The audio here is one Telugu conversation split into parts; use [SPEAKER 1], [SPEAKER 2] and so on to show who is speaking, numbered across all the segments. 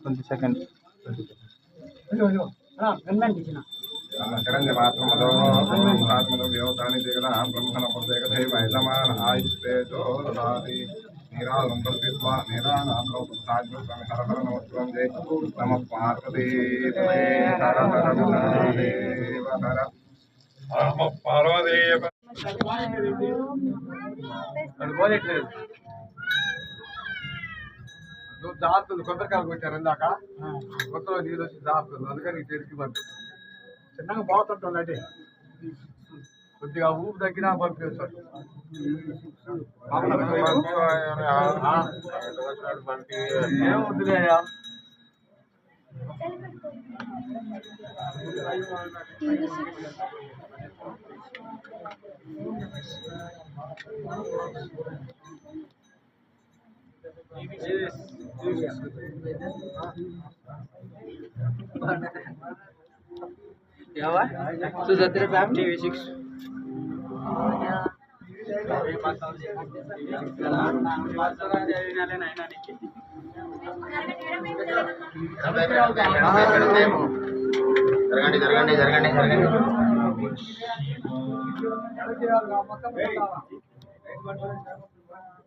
[SPEAKER 1] ట్వంటీ సెకండ్స్ కొట్టనా అనుకోవే అను కొట్టనా కొట్టి కొట్టు కొట్టు కొట్టు
[SPEAKER 2] ట్వంటీ సెకండ్
[SPEAKER 3] జగన్ మాత్రమదో ఆత్మలో దేవతాని జగన బ్రహ్మణ ప్రత్యేకథైవ యజమాన ఆయుస్తేజో దదాతి నీరాళం ప్రతిత్వ నీరాళంలో సాధ్యం హర హర నమస్కారం జై నమ పార్వతీ హర హర మహాదేవ హర నమ పార్వతీ నువ్వు జాగ్రత్తలు కొబ్బరికాయలు కొట్టారు ఇందాక కొత్తలో నీళ్ళు వచ్చి జాగ్రత్తలు అందుకని తెరికి పంపిస్తాను చిన్నగా పోతుంటాం అంటే కొద్దిగా ఊపు తగ్గినా పంపిస్తాడు ఏముందిలేయా
[SPEAKER 1] సుజాత్ర సాబ్ టీవీ సిక్స్
[SPEAKER 4] జరగండి జరగండి జరగండి జరగండి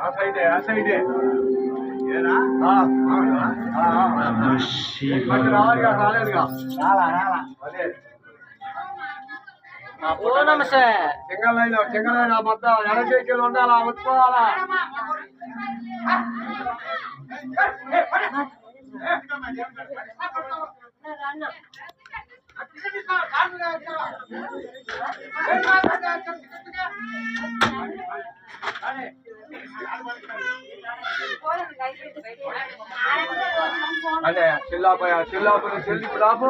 [SPEAKER 3] ఆ సైడే ఏనా ఆ, అవునా? ఆ, ఆ, రావాలిగా రాలేదుగా అదే
[SPEAKER 1] ఓ నమస్తే
[SPEAKER 3] సింగల్ లైన్ ఆ మొత్తం ఎడ చేతులు ఉండాలా వచ్చుకోవాలా అదే చెల్లాపయ చెల్లాపయ చెల్లి రాబు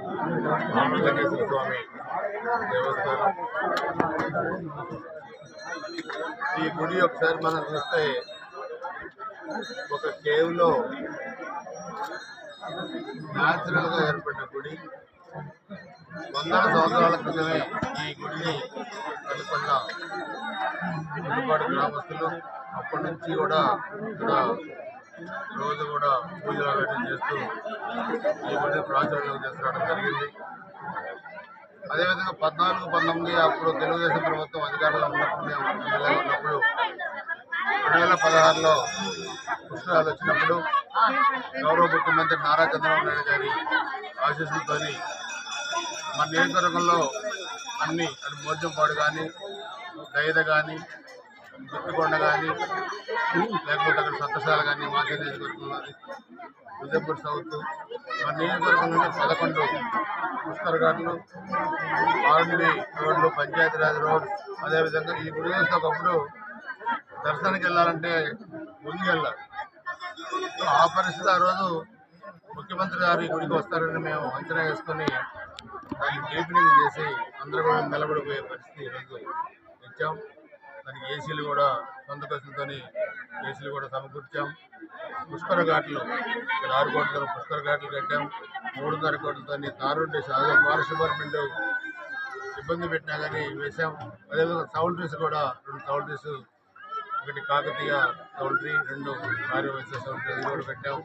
[SPEAKER 4] రామలింగేశ్వర స్వామి దేవస్థానం. ఈ గుడి ఒకసారి మనం చూస్తే ఒక కేవ్లో న్యాచురల్గా ఏర్పడిన గుడి. వందల సంవత్సరాల క్రితమే ఈ గుడిని కనుక్కున్న గుడిపాడు గ్రామస్తులు అప్పటి నుంచి కూడా ఇక్కడ రోజు కూడా పూజలు అవన్నీ చేస్తూ ఈ గుడిని ప్రాచుర్యం తీసుకురావడం జరిగింది. అదేవిధంగా పద్నాలుగు పంతొమ్మిది అప్పుడు తెలుగుదేశం ప్రభుత్వం అధికారంలో ఉన్నప్పుడు మేము ఎమ్మెల్యేగా ఉన్నప్పుడు రెండు వేల పదహారులో పుష్కరాలు వచ్చినప్పుడు గౌరవ ముఖ్యమంత్రి నారా చంద్రబాబు నాయుడు గారి ఆశీస్సులతో మన నియోజకవర్గంలో అన్ని అటు మోర్జంపాడు కానీ దయద కానీ గుర్తుకొండ కానీ లేకపోతే అక్కడ సత్తశాల కానీ మాకే నియోజకవర్గంలో విజయపూర్ సౌత్ మన నియోజకవర్గం పదకొండు పుష్కర్ ఘాట్లు ఆర్డినరీ రోడ్లు పంచాయతీరాజ్ రోడ్ అదేవిధంగా ఈ గుడి ఒకప్పుడు దర్శనానికి వెళ్ళాలంటే ముందుకు వెళ్ళాలి. ఆ పరిస్థితి ఆ రోజు ముఖ్యమంత్రి గారు ఈ గుడికి వస్తారని మేము అంచనా వేసుకొని దాన్ని డీపెనింగ్ చేసి అందరూ కూడా నిలబడిపోయే పరిస్థితి ఈరోజు ఇచ్చాం దానికి ఏసీలు కూడా సొంత ఖర్చులతో ఏసీలు కూడా సమకూర్చాం. పుష్కర ఘాట్లు ఇక్కడ ఆరు కోట్లతో పుష్కర ఘాట్లు కట్టాం. మూడున్నర కోట్లతో తారుంటే అదే ఫారెస్ట్ డిపార్ట్మెంట్ ఇబ్బంది పెట్టినా కానీ వేసాం అదేవిధంగా సౌల్ట్రీస్ కూడా రెండు సౌల్ట్రీస్ ఒకటి కాకతీయ సౌల్ట్రీ రెండు భార్య వయసు సౌల్ కూడా పెట్టాం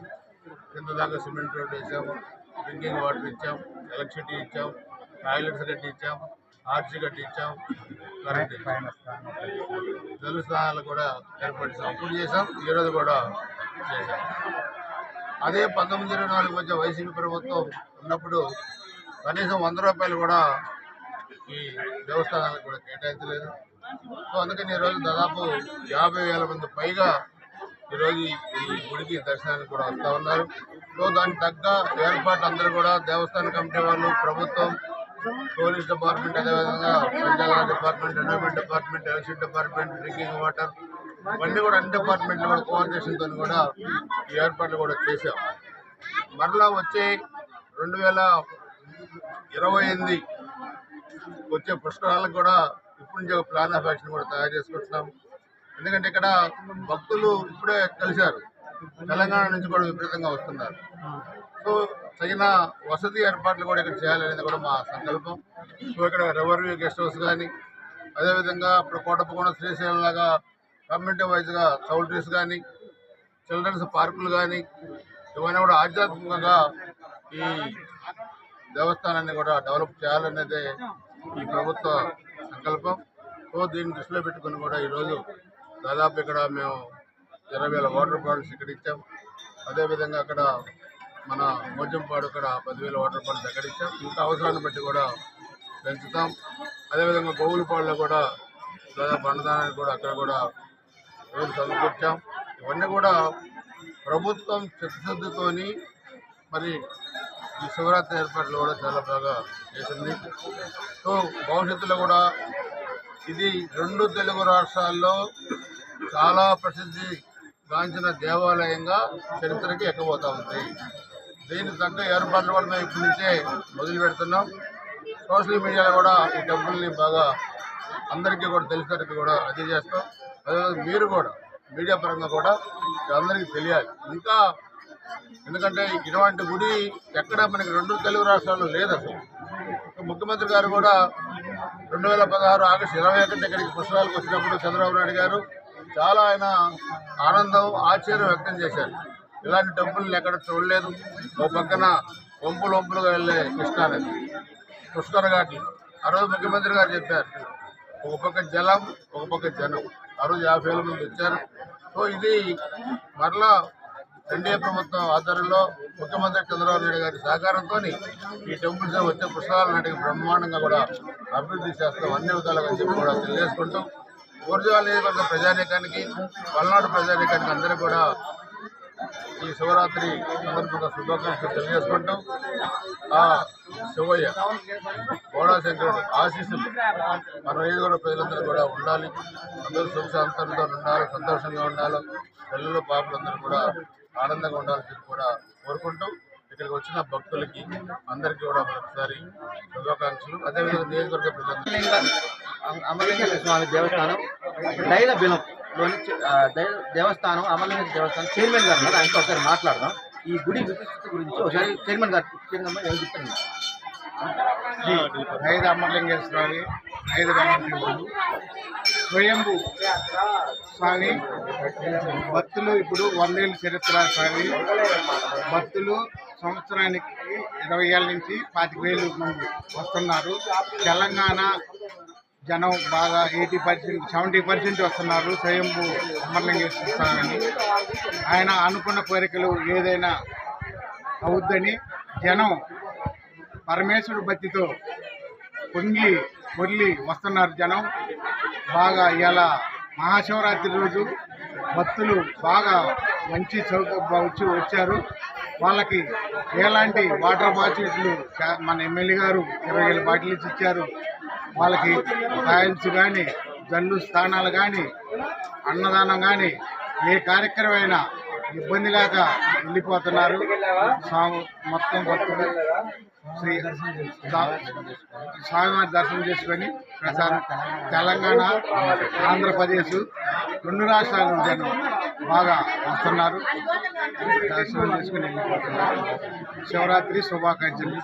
[SPEAKER 4] కింద దాకా సిమెంట్ రోడ్డు వేసాము డ్రింకింగ్ వాటర్ ఇచ్చాం. ఎలక్ట్రిసిటీ ఇచ్చాం. టాయిలెట్స్ కట్టి ఇచ్చాం. ఆర్చి కట్టించాం కరెంట్ ఇచ్చాం స్థానాలు కూడా ఏర్పాటు చేసాం అప్పుడు చేసాం ఈ రోజు కూడా చేశాం. అదే పంతొమ్మిది ఇరవై నాలుగు మధ్య వైసీపీ ప్రభుత్వం ఉన్నప్పుడు కనీసం వంద రూపాయలు కూడా ఈ దేవస్థానాలకు కూడా కేటాయించలేదు. సో అందుకని ఈరోజు దాదాపు యాభై వేల మంది పైగా ఈరోజు ఈ గుడికి దర్శనానికి కూడా వస్తూ ఉన్నారు. సో దానికి తగ్గ ఏర్పాటు అందరూ కూడా దేవస్థాన కమిటీ వాళ్ళు ప్రభుత్వం టూరిస్ట్ డిపార్ట్మెంట్ అదేవిధంగా panchayat department environment department electricity department drinking water ఇవన్నీ కూడా అన్ని డిపార్ట్మెంట్లు కూడా కోఆర్డినేషన్తో కూడా ఏర్పాట్లు కూడా చేశాం. మరలా వచ్చే రెండు వేల ఇరవై ఎనిమిది వచ్చే పుష్కరాలకు కూడా ఇప్పటి నుంచి ఒక ప్లాన్ ఆఫ్ యాక్షన్ కూడా తయారు చేసుకుంటున్నాం. ఎందుకంటే ఇక్కడ భక్తులు ఇప్పుడే కలిశారు. తెలంగాణ నుంచి కూడా విపరీతంగా వస్తున్నారు. సో తగిన వసతి ఏర్పాట్లు కూడా ఇక్కడ చేయాలనేది కూడా మా సంకల్పం. సో ఇక్కడ రెవెన్యూ గెస్ట్ హౌస్ కానీ అదేవిధంగా ఇప్పుడు కోటప్పకొండ శ్రీశైలం లాగా కమ్యూనిటీ వైజ్గా చౌల్ట్రీస్ కానీ చిల్డ్రన్స్ పార్కులు కానీ ఇవన్నీ కూడా ఆధ్యాత్మికంగా ఈ దేవస్థానాన్ని కూడా డెవలప్ చేయాలనేదే ఈ ప్రభుత్వ సంకల్పం. సో దీన్ని దృష్టిలో పెట్టుకుని కూడా ఈరోజు దాదాపు ఇక్కడ మేము ఇరవై వేల వాటర్ బాటిల్స్ ఇక్కడ ఇచ్చాం. అదేవిధంగా అక్కడ మన మోజంపాడు ఇక్కడ పదివేల వాటర్ బాటిల్స్ దగ్గరించాం ఇంత అవసరాన్ని బట్టి కూడా పెంచుతాం. అదేవిధంగా గోవులపాడులో కూడా దాదాపు అన్నదానానికి కూడా అక్కడ కూడా రోజు సమకూర్చాం. ఇవన్నీ కూడా ప్రభుత్వం చిత్తశుద్ధితోని మరి ఈ శివరాత్రి ఏర్పాట్లు కూడా చాలా బాగా చేసింది. సో భవిష్యత్తులో కూడా ఇది రెండు తెలుగు రాష్ట్రాల్లో చాలా ప్రసిద్ధి గాంచిన దేవాలయంగా చరిత్రకి ఎక్కబోతా ఉంది. దీనికంటే ఏర్పాట్లు కూడా మేము ఇప్పటి నుంచే మొదలు పెడుతున్నాం. సోషల్ మీడియాలో కూడా ఈ డబ్బుల్ని బాగా అందరికీ కూడా తెలిసేటట్టు కూడా అది చేస్తాం అదేవిధంగా మీరు కూడా మీడియా పరంగా కూడా అందరికీ తెలియాలి. ఇంకా ఎందుకంటే ఇటువంటి గుడి ఎక్కడ మనకి రెండు తెలుగు రాష్ట్రాల్లో లేదు అసలు. ముఖ్యమంత్రి గారు కూడా రెండు వేల పదహారు ఆగస్టు ఇరవై ఒకటి ఇక్కడికి పుష్కరాలకు వచ్చినప్పుడు చంద్రబాబు నాయుడు గారు చాలా ఆయన ఆనందం ఆశ్చర్యం వ్యక్తం చేశారు. ఇలాంటి టెంపుల్ని ఎక్కడ చూడలేదు. ఒక పక్కన వంపులు వంపులుగా వెళ్ళే కృష్ణానది. పుష్కర ఘాటి. ఆ రోజు ముఖ్యమంత్రి గారు చెప్పారు ఒక పక్క జలం ఒక పక్క జనం. ఆ రోజు యాభై వేల మంది వచ్చారు. సో ఇది మరలా ఎన్డీఏ ప్రభుత్వం ఆధ్వర్యంలో ముఖ్యమంత్రి చంద్రబాబు నాయుడు గారి సహకారంతో ఈ టెంపుల్స్ వచ్చే పుష్కరాల నాటికి బ్రహ్మాండంగా కూడా అభివృద్ధి చేస్తాం. అన్ని విధాలుగా చెప్పి కూడా తెలియజేసుకుంటాం ఊర్జా నియోజకవర్గ ప్రజానీకానికి పల్నాడు ప్రజానీకానికి అందరూ కూడా ఈ శివరాత్రి సందర్భంగా శుభాకాంక్షలు తెలియజేసుకుంటాం. ఆ శివయ్య గోడా శంకరుడు ఆశీస్సులు. మన నియోజకవర్గ ప్రజలందరూ కూడా ఉండాలి. అందరూ సుఖశాంతంతో ఉండాలి సంతోషంగా ఉండాలి. పిల్లలు పాపలందరూ కూడా ఆనందంగా ఉండాలని చెప్పి కూడా కోరుకుంటూ ఇక్కడికి వచ్చిన భక్తులకి అందరికీ కూడా మరొకసారి శుభాకాంక్షలు. అదేవిధంగా నియోజకవర్గ ప్రజలందరూ
[SPEAKER 1] అమరలింగేశ్వర స్వామి దేవస్థానం. దైల బిలం. దేవస్థానం అమరలింగేశ్వర దేవస్థానం చైర్మన్ గారు ఉన్నారు. ఆయనతో ఒకసారి మాట్లాడదాం. ఈ గుడి విశిష్టత గురించి ఒకసారి చైర్మన్ గారు చైర్మన్ గారు ఏం చెప్తారు.
[SPEAKER 4] ఐదు అమర్లింగేశ్వర స్వామి ఐదు రామలింగులు స్వయంభు స్వామి భక్తులు ఇప్పుడు వందేళ్ళ చరిత్ర స్వామి భక్తులు సంవత్సరానికి ఇరవై ఏళ్ళ నుంచి పాతిక వేలు మంది వస్తున్నారు. తెలంగాణ జనం బాగా ఎయిటీ పర్సెంట్ సెవెంటీ పర్సెంట్ వస్తున్నారు స్వయంభు అమర్లింగేశ్వర స్వామిని ఆయన అనుకున్న కోరికలు ఏదైనా అవుద్దని జనం పరమేశ్వరుడు భక్తితో పొంగి పొర్లి వస్తున్నారు జనం. బాగా ఇలా మహాశివరాత్రి రోజు భక్తులు బాగా మంచి చౌక వచ్చి వచ్చారు. వాళ్ళకి ఎలాంటి వాటర్ బాటిల్స్ మన ఎమ్మెల్యే గారు ఇరవై వేల బాటిల్స్ ఇచ్చారు. వాళ్ళకి టైల్స్ కానీ జన్లు స్థానాలు కానీ అన్నదానం కానీ
[SPEAKER 5] ఏ కార్యక్రమం అయినా ఇబ్బంది లేక వెళ్ళిపోతున్నారు. స్వామి మొత్తం భక్తులు శ్రీ స్వామివారి దర్శనం చేసుకొని ప్రసాదం. తెలంగాణ ఆంధ్రప్రదేశ్ రెండు రాష్ట్రాల నుంచి బాగా వస్తున్నారు. దర్శనం చేసుకుని వెళ్ళిపోతున్నారు. శివరాత్రి శుభాకాంక్షలు.